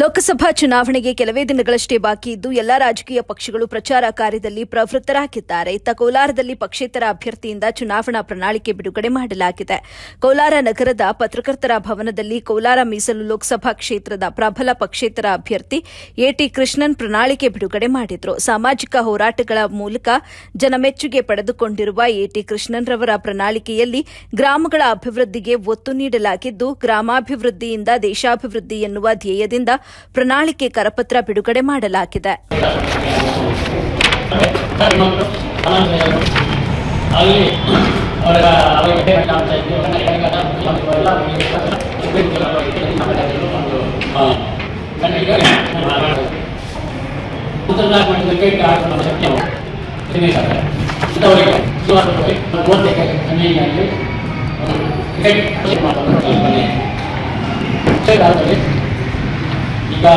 ಲೋಕಸಭಾ ಚುನಾವಣೆಗೆ ಕೆಲವೇ ದಿನಗಳಷ್ಟೇ ಬಾಕಿ ಇದ್ದು ಎಲ್ಲಾ ರಾಜಕೀಯ ಪಕ್ಷಗಳು ಪ್ರಚಾರ ಕಾರ್ಯದಲ್ಲಿ ಪ್ರವೃತ್ತರಾಗಿದ್ದಾರೆ. ಇತ್ತ ಕೋಲಾರದಲ್ಲಿ ಪಕ್ಷೇತರ ಅಭ್ಯರ್ಥಿಯಿಂದ ಚುನಾವಣಾ ಪ್ರಣಾಳಿಕೆ ಬಿಡುಗಡೆ ಮಾಡಲಾಗಿದೆ. ಕೋಲಾರ ನಗರದ ಪತ್ರಕರ್ತರ ಭವನದಲ್ಲಿ ಕೋಲಾರ ಮೀಸಲು ಲೋಕಸಭಾ ಕ್ಷೇತ್ರದ ಪ್ರಬಲ ಪಕ್ಷೇತರ ಅಭ್ಯರ್ಥಿ ಎಟಿ ಕೃಷ್ಣನ್ ಪ್ರಣಾಳಿಕೆ ಬಿಡುಗಡೆ ಮಾಡಿದರು. ಸಾಮಾಜಿಕ ಹೋರಾಟಗಳ ಮೂಲಕ ಜನಮೆಚ್ಚುಗೆ ಪಡೆದುಕೊಂಡಿರುವ ಎಟಿ ಕೃಷ್ಣನ್ ರವರ ಪ್ರಣಾಳಿಕೆಯಲ್ಲಿ ಗ್ರಾಮಗಳ ಅಭಿವೃದ್ಧಿಗೆ ಒತ್ತು ನೀಡಲಾಗಿದ್ದು, ಗ್ರಾಮಾಭಿವೃದ್ಧಿಯಿಂದ ದೇಶಾಭಿವೃದ್ಧಿ ಎನ್ನುವ ಧ್ಯೇಯದಿಂದ ಪ್ರಣಾಳಿಕೆ ಕರಪತ್ರ ಬಿಡುಗಡೆ ಮಾಡಲಾಗಿದೆ. ಕ್ರಿಕೆಟ್ 一个